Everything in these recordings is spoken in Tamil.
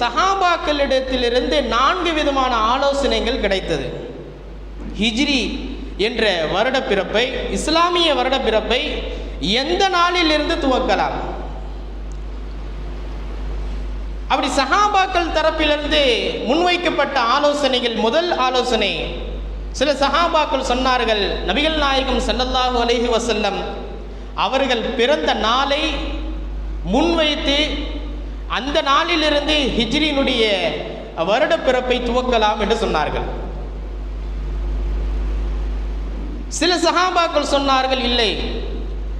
சஹாபாக்களிடத்திலிருந்து நான்கு விதமான ஆலோசனைகள் கிடைத்தது. ஹிஜ்ரி என்ற வருடப்பிறப்பை இஸ்லாமிய வருடப்பிறப்பை எந்த நாளிலிருந்து துவக்கலாம்? அப்படி சஹாபாக்கள் தரப்பிலிருந்து முன்வைக்கப்பட்ட ஆலோசனைகள் முதல் ஆலோசனை. சில சஹாபாக்கள் சொன்னார்கள் நபிகள் நாயகம் சல்லல்லாஹு அலஹி வசல்லம் அவர்கள் பிறந்த நாளை முன்வைத்து அந்த நாளிலிருந்து ஹிஜ்ரியினுடைய வருடப்பிறப்பை துவக்கலாம் என்று சொன்னார்கள். சில சகாபாக்கள் சொன்னார்கள் இல்லை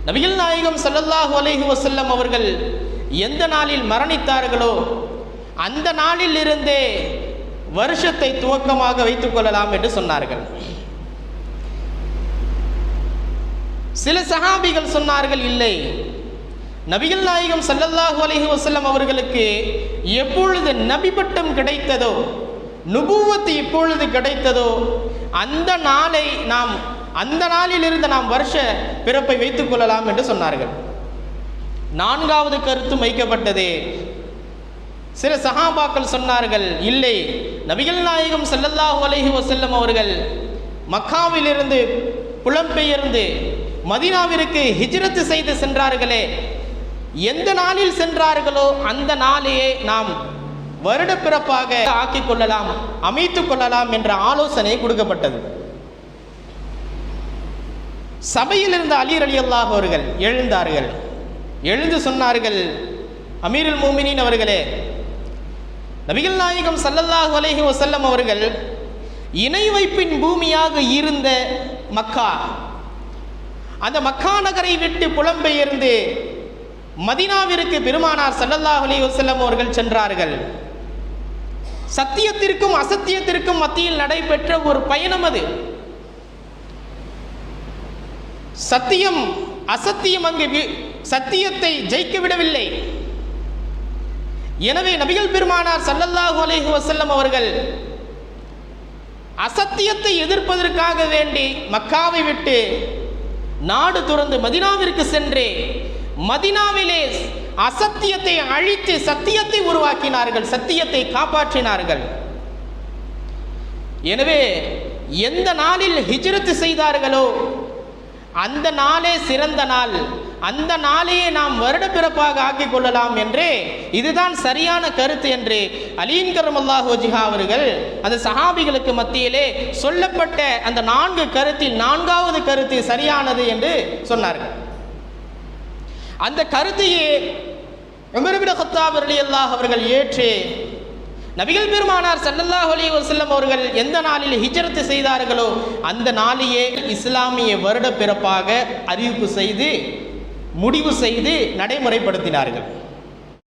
நபிகள் நாயகம் சல்லல்லாஹு அலைஹி வசல்லம் அவர்கள் எந்த நாளில் மரணித்தார்களோ அந்த நாளில் இருந்தே வருஷத்தை துவக்கமாக வைத்துக் கொள்ளலாம் என்று சொன்னார்கள். சில சகாபிகள் சொன்னார்கள் இல்லை நபிகள் நாயகம் சல்லல்லாஹு அலஹி வசல்லம் அவர்களுக்கு எப்பொழுது நபி பட்டம் கிடைத்ததோ நுபுவத்து எப்பொழுது கிடைத்ததோ அந்த நாளை நாம் அந்த நாளிலிருந்து நாம் வருஷ பிறப்பை வைத்துக் கொள்ளலாம் என்று சொன்னார்கள். நான்காவது கருத்து வைக்கப்பட்டது. சில சஹாபாக்கள் சொன்னார்கள் இல்லை நபிகள் நாயகம் செல்லல்லாஹு அலஹி வசல்லம் அவர்கள் மக்காவிலிருந்து புலம்பெயர்ந்து மதினாவிற்கு ஹிஜ்ரத்து செய்து சென்றார்களே எந்த நாளில் சென்றார்களோ அந்த நாளையே நாம் வருட பிறப்பாக ஆக்கிக் கொள்ளலாம் அமைத்துக் கொள்ளலாம் என்ற ஆலோசனை கொடுக்கப்பட்டது. சபையில் இருந்த அலீர் அலி அல்லாஹ் அவர்கள் எழுந்தார்கள். எழுந்து சொன்னார்கள் அமீருல் மூமினின் அவர்களே நபிகள் நாயகம் ஸல்லல்லாஹு அலஹி வசல்லம் அவர்கள் இணை வைப்பின் பூமியாக இருந்த மக்கா அந்த மக்கா நகரை விட்டு புலம்பெயர்ந்து மதினாவிற்கு பெருமானார் சல்லல்லாஹ் அலி வசல்லம் அவர்கள் சென்றார்கள். சத்தியத்திற்கும் அசத்தியத்திற்கும் மத்தியில் நடைபெற்ற ஒரு பயணம் அது. சத்தியம் அசத்தியம் அங்கு வி- சத்தியத்தை ஜெயிக்க விடவில்லை. எனவே நபிகள் பெருமானார் சல்லல்லாஹு அலேஹு வசல்லம் அவர்கள் அசத்தியத்தை எதிர்ப்பதற்காக வேண்டி மக்காவை விட்டு நாடு துறந்து மதினாவிற்கு சென்று மதினாவிலே அசத்தியத்தை அழித்து சத்தியத்தை உருவாக்கினார்கள் சத்தியத்தை காப்பாற்றினார்கள். எனவே எந்த நாளில் ஹிஜ்ரத் செய்தார்களோ அந்த நாளே சிறந்த நாள். அந்த நாளையே நாம் வருட பிறப்பாக ஆக்கிக் கொள்ளலாம் என்றே இதுதான் சரியான கருத்து என்று அலீன் கரமல்லாஹு ஜிஹா அவர்கள் அந்த சஹாபிகளுக்கு மத்தியிலே சொல்லப்பட்ட அந்த நான்கு கருத்தில் நான்காவது கருத்து சரியானது என்று சொன்னார்கள். அந்த கருத்தையே உமர்பின் ஹத்தாப் அல்லாஹ் அவர்கள் ஏற்று நபிகள் பெருமானார் சல்லல்லாஹ் அலி வசல்லம் அவர்கள் எந்த நாளில் ஹிஜரத்து செய்தார்களோ அந்த நாளையே இஸ்லாமிய வருட பிறப்பாக அறிவிப்பு செய்து முடிவு செய்து நடைமுறைப்படுத்தினார்கள்.